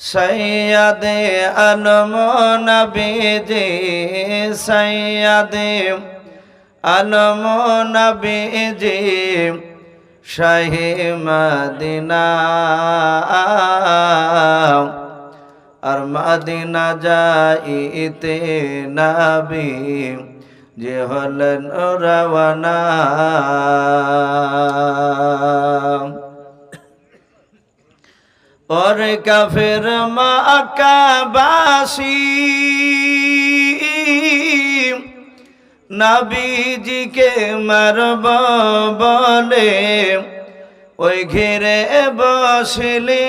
সৈয়াদে আলম নবীজি, সৈয়াদে আলম নবীজি, শাহি মদিনা। আর মদিনা যাইতে নবী, যে হলেন রওয়ানা। और কাফের মাকাবাসী নবীজিকে মারব বলে ওই ঘিরে বসলে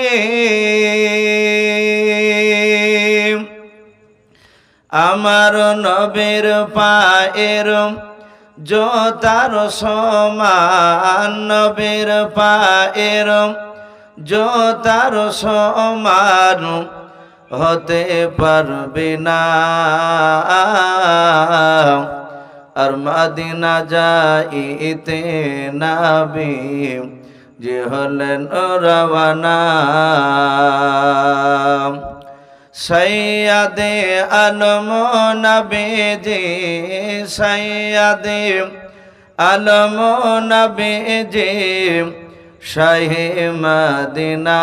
আমার নবীর পায়ের জোতার সমান নবীর পায়ের জোতার সমান হতে পারবে না। আর মাদিনা যাইতে নাবি যে হলেন রওয়ানা। সৈয়াদে আলম নবীজি সৈয়াদে আলম নবীজি শাহে মদিনা।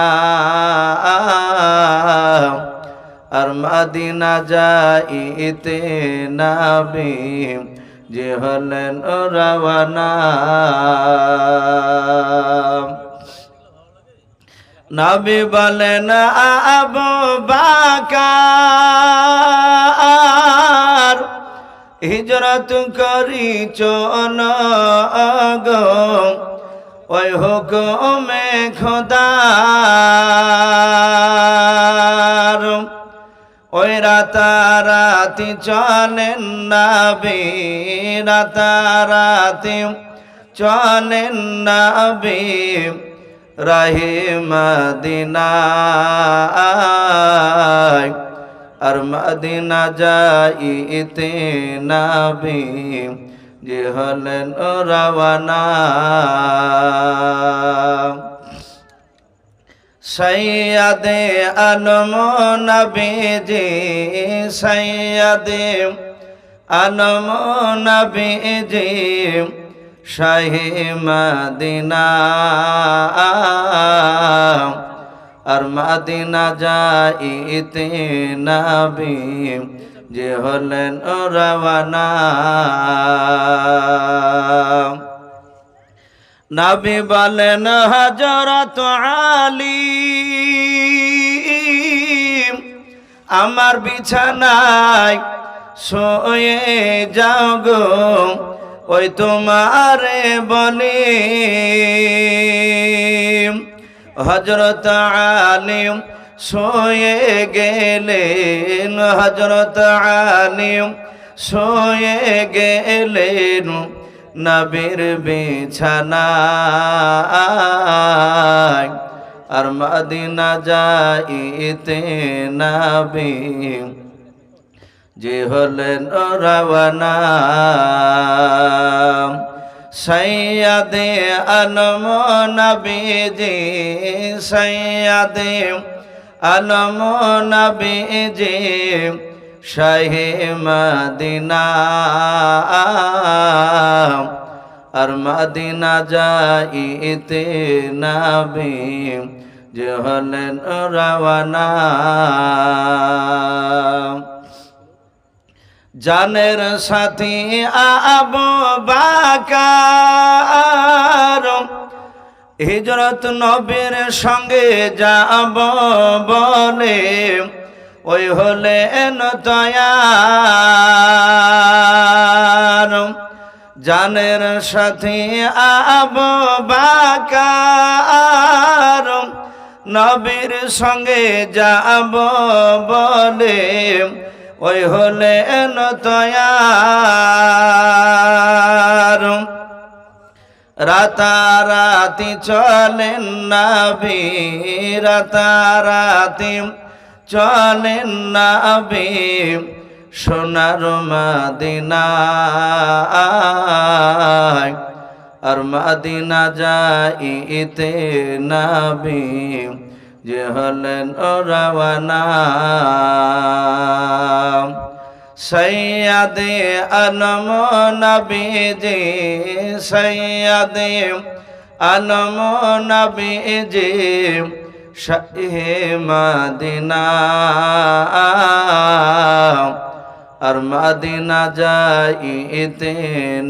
আর মদিনা যাইতে নাবি, যে হলেন রওয়ানা। নবী বলেন, আবু বাকার, হিজরত করি চল গো? ওই হুকুমে খোদার। ওই রাতারাতি চলেন নাবি, রাতারাতি চলেন নাবি রাহিমদিনা আর মদিনা যাইতে নাবি যে হলেন রওয়ানা। সৈয়াদে আলম নবীজি, সৈয়াদে আলম নবীজি, শাহি মদিনা। আর মদিনা যাইতে নবী যে হলেন রওয়ানা। নবী বলেন হজরত আলী, আমার বিছানায় শোয়ে যাও গো, ওই তোমারে বলে। হজরত আলিম শোয়ে গেলেন হজরত আলিম শোয়ে গেলেন। নবীর বিছানা আর মদিনা যাইতে নবী। যে হলেন রওয়ানা সৈয়াদে আলম নবীজি, সৈয়াদে আলম নবীজি। শাহে মদিনা। আর মদিনা যাইতে নবী যে হলেন রওয়ানা। জানের সাথী আবু বাকার, হিজরত নবীর সঙ্গে যাব বলে ওই হলে এন তয়ার জানের সাথী আবু নবীর সঙ্গে যাব বলে ওই হলে হলেন তয়ার রাতারাতি চলেন নাবি, রাতারাতি চলেন নাবি সোনার মাদিনায়। আর মাদিনা যাইতে নাবি যে হলেন ওরাওয়ানা সৈয়াদে আলম নবীজি, সৈয়াদে আলম নবীজি শাহে মাদিনা। আর মাদিনা যাইতে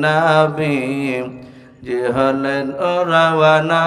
নাবি যে হলেন ওরাওয়ানা